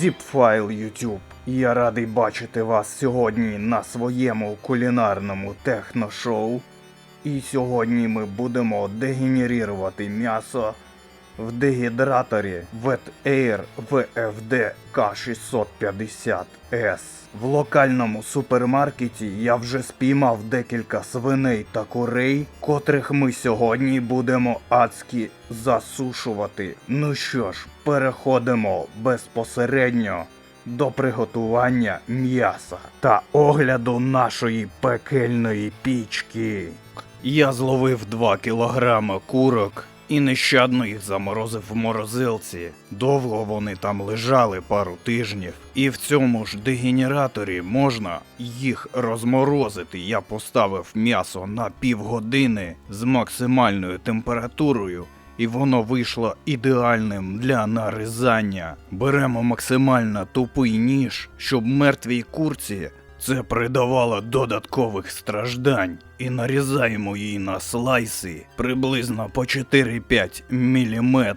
Зіпфайл YouTube. Я радий бачити вас сьогодні на своєму кулінарному техношоу. І сьогодні ми будемо дегенерувати м'ясо в дегідраторі Wet Air VFD K650S. В локальному супермаркеті я вже спіймав декілька свиней та курей, котрих ми сьогодні будемо адськи засушувати. Ну що ж, переходимо безпосередньо до приготування м'яса та огляду нашої пекельної пічки. Я зловив 2 кілограма курок і нещадно їх заморозив в морозилці. Довго вони там лежали пару тижнів, і в цьому ж дегенераторі можна їх розморозити. Я поставив м'ясо на півгодини з максимальною температурою. І воно вийшло ідеальним для нарізання. Беремо максимально тупий ніж, щоб мертвій курці це придавало додаткових страждань, і нарізаємо її на слайси приблизно по 4-5 мм.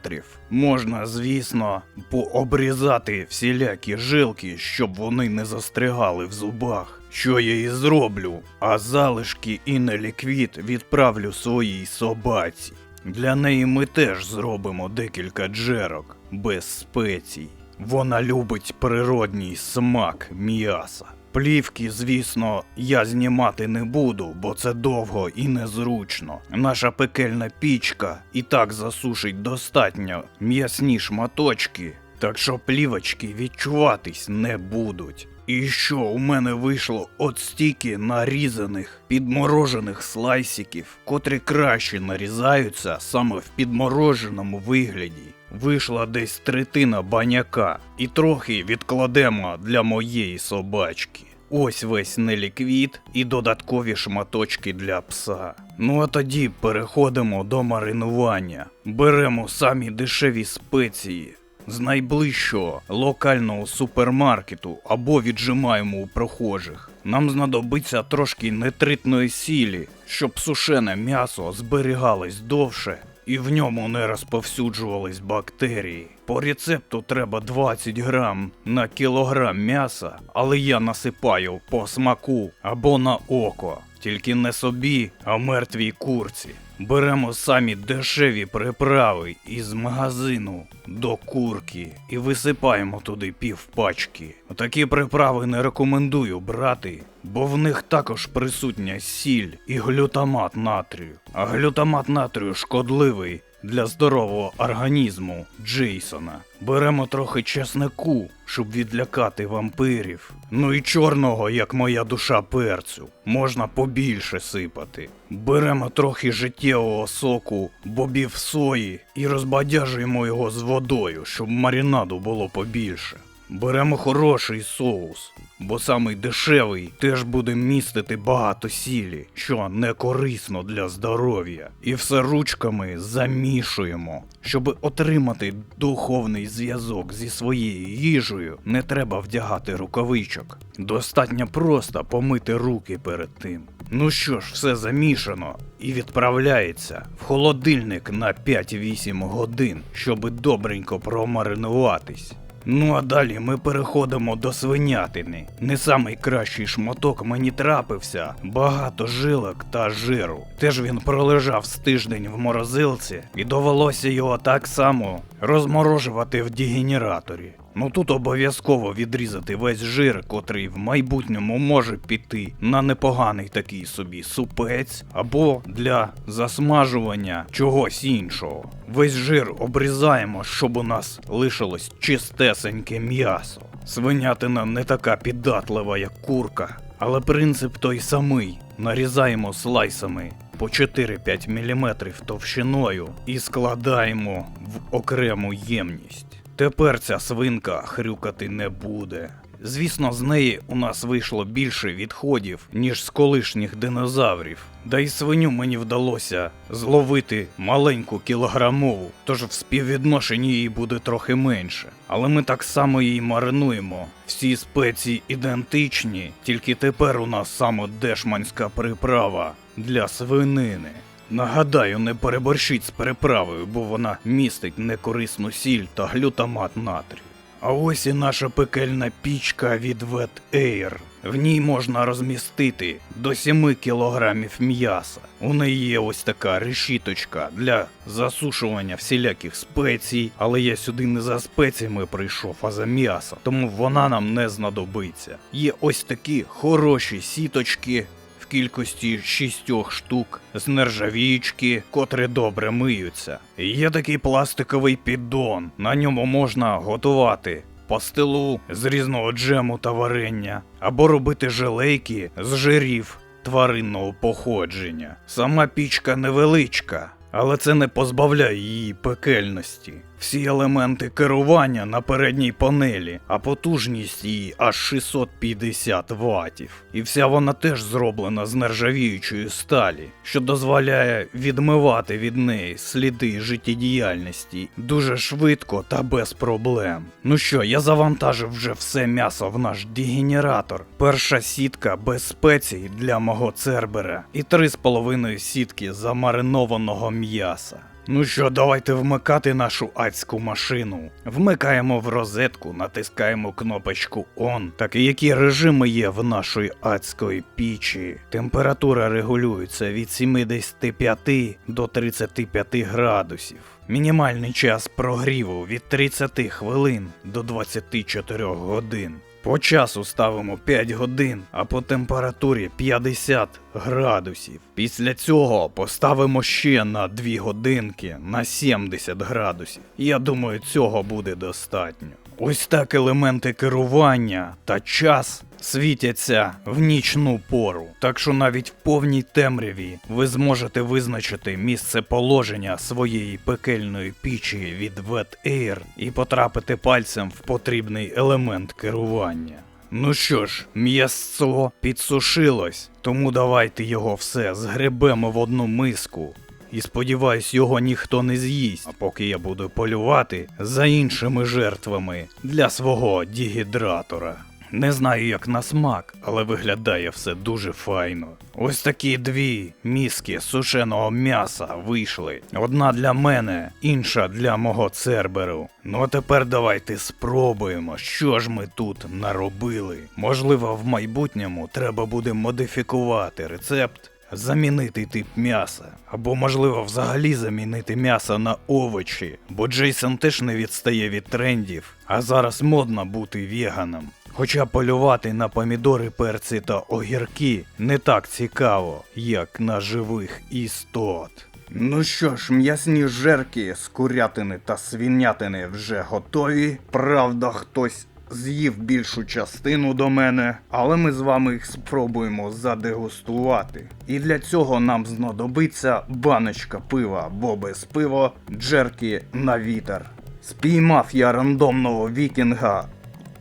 Можна, звісно, пообрізати всілякі жилки, щоб вони не застрягали в зубах. Що я і зроблю, а залишки і неліквід відправлю своїй собаці. Для неї ми теж зробимо декілька джерок без спецій. Вона любить природній смак м'яса. Плівки, звісно, я знімати не буду, бо це довго і незручно. Наша пекельна пічка і так засушить достатньо м'ясні шматочки, так що плівочки відчуватись не будуть. І що у мене вийшло от стільки нарізаних підморожених слайсиків, котрі краще нарізаються саме в підмороженому вигляді. Вийшла десь третина баняка, і трохи відкладемо для моєї собачки. Ось весь неліквід і додаткові шматочки для пса. Ну а тоді переходимо до маринування. Беремо самі дешеві спеції з найближчого локального супермаркету або віджимаємо у прохожих. Нам знадобиться трошки нетритної сілі, щоб сушене м'ясо зберігалось довше і в ньому не розповсюджувались бактерії. По рецепту треба 20 грам на кілограм м'яса, але я насипаю по смаку або на око, тільки не собі, а мертвій курці. Беремо самі дешеві приправи із магазину до курки і висипаємо туди пів пачки. Такі приправи не рекомендую брати, бо в них також присутня сіль і глютамат натрію. А глютамат натрію шкодливий для здорового організму Джейсона. Беремо трохи чеснику, щоб відлякати вампирів. Ну і чорного, як моя душа перцю, можна побільше сипати. Беремо трохи життєвого соку, бобів сої і розбадяжуємо його з водою, щоб марінаду було побільше. Беремо хороший соус, бо самий дешевий теж буде містити багато сілі, що не корисно для здоров'я. І все ручками замішуємо. Щоб отримати духовний зв'язок зі своєю їжею, не треба вдягати рукавичок. Достатньо просто помити руки перед тим. Ну що ж, все замішано і відправляється в холодильник на 5-8 годин, щоб добренько промаринуватись. Ну а далі ми переходимо до свинятини. Не самий кращий шматок мені трапився, багато жилок та жиру. Теж він пролежав з тиждень в морозилці, і довелося його так само розморожувати в дегенераторі. Ну тут обов'язково відрізати весь жир, котрий в майбутньому може піти на непоганий такий собі супець або для засмажування чогось іншого. Весь жир обрізаємо, щоб у нас лишилось чистесеньке м'ясо. Свинятина не така піддатлива, як курка, але принцип той самий. Нарізаємо слайсами по 4-5 мм товщиною і складаємо в окрему ємність. Тепер ця свинка хрюкати не буде. Звісно, з неї у нас вийшло більше відходів, ніж з колишніх динозаврів. Да й свиню мені вдалося зловити маленьку кілограмову, тож в співвідношенні її буде трохи менше. Але ми так само її маринуємо. Всі спеції ідентичні, тільки тепер у нас саме дешманська приправа для свинини. Нагадаю, не переборщіть з переправою, бо вона містить некорисну сіль та глютамат натрію. А ось і наша пекельна пічка від Wet Air. В ній можна розмістити до 7 кілограмів м'яса. У неї є ось така решіточка для засушування всіляких спецій, але я сюди не за спеціями прийшов, а за м'ясо, тому вона нам не знадобиться. Є ось такі хороші сіточки кількості шістьох штук з нержавічки, котрі добре миються. Є такий пластиковий піддон. На ньому можна готувати пастилу з різного джему та варення, або робити желейки з жирів тваринного походження. Сама пічка невеличка, але це не позбавляє її пекельності. Всі елементи керування на передній панелі, а потужність її аж 650 ватів. І вся вона теж зроблена з нержавіючої сталі, що дозволяє відмивати від неї сліди життєдіяльності дуже швидко та без проблем. Ну що, я завантажив вже все м'ясо в наш дегенератор. Перша сітка без спецій для мого цербера і три з половиною сітки замаринованого м'яса. Ну що, давайте вмикати нашу адську машину. Вмикаємо в розетку, натискаємо кнопочку ON. Так які режими є в нашої адської пічі? Температура регулюється від 75 до 35 градусів. Мінімальний час прогріву від 30 хвилин до 24 годин. По часу ставимо 5 годин, а по температурі 50 градусів. Після цього поставимо ще на 2 годинки на 70 градусів. Я думаю, цього буде достатньо. Ось так елементи керування та час світяться в нічну пору. Так що навіть в повній темряві ви зможете визначити місце положення своєї пекельної пічі від Wet Air і потрапити пальцем в потрібний елемент керування. Ну що ж, м'ясо підсушилось, тому давайте його все згребемо в одну миску. І сподіваюсь, його ніхто не з'їсть, а поки я буду полювати за іншими жертвами для свого дігідратора. Не знаю, як на смак, але виглядає все дуже файно. Ось такі дві міски сушеного м'яса вийшли. Одна для мене, інша для мого церберу. Ну а тепер давайте спробуємо, що ж ми тут наробили. Можливо, в майбутньому треба буде модифікувати рецепт. Замінити тип м'яса, або можливо взагалі замінити м'ясо на овочі, бо Джейсон теж не відстає від трендів, а зараз модно бути веганом. Хоча полювати на помідори, перці та огірки не так цікаво, як на живих істот. Ну що ж, м'ясні жерки з курятини та свинятини вже готові. Правда, хтось з'їв більшу частину до мене, але ми з вами їх спробуємо задегустувати. І для цього нам знадобиться баночка пива, бо без пива джерки на вітер. Спіймав я рандомного вікінга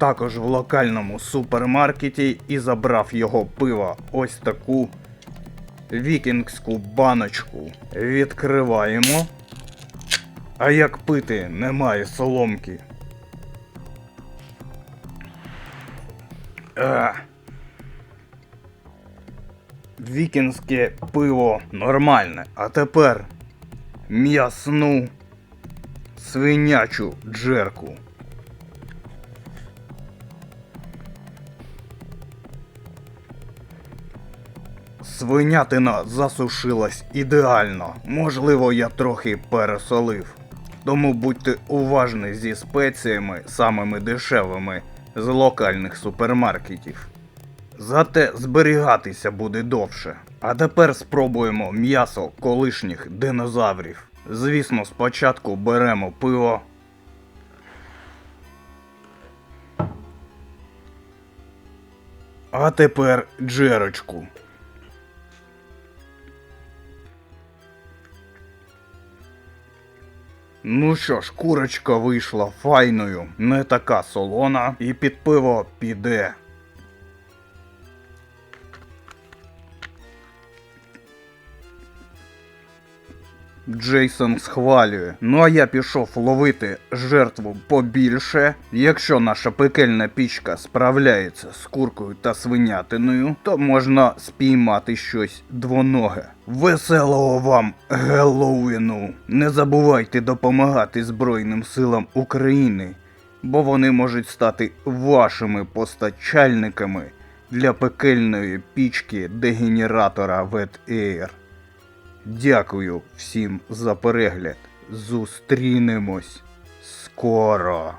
також в локальному супермаркеті і забрав його пива. Ось таку вікінгську баночку. Відкриваємо. А як пити, немає соломки. А. Вікінське пиво нормальне. А тепер м'ясну свинячу джерку. Свинятина засушилась ідеально. Можливо, я трохи пересолив. Тому будьте уважні зі спеціями, самими дешевими з локальних супермаркетів. Зате зберігатися буде довше. А тепер спробуємо м'ясо колишніх динозаврів. Звісно, спочатку беремо пиво. А тепер джерочку. Ну що ж, курочка вийшла файною, не така солона, і під пиво піде. Джейсон схвалює. Ну а я пішов ловити жертву побільше. Якщо наша пекельна пічка справляється з куркою та свинятиною, то можна спіймати щось двоноге. Веселого вам Геловіну! Не забувайте допомагати Збройним силам України, бо вони можуть стати вашими постачальниками для пекельної пічки дегенератора WetAir. Дякую всім за перегляд. Зустрінемось скоро.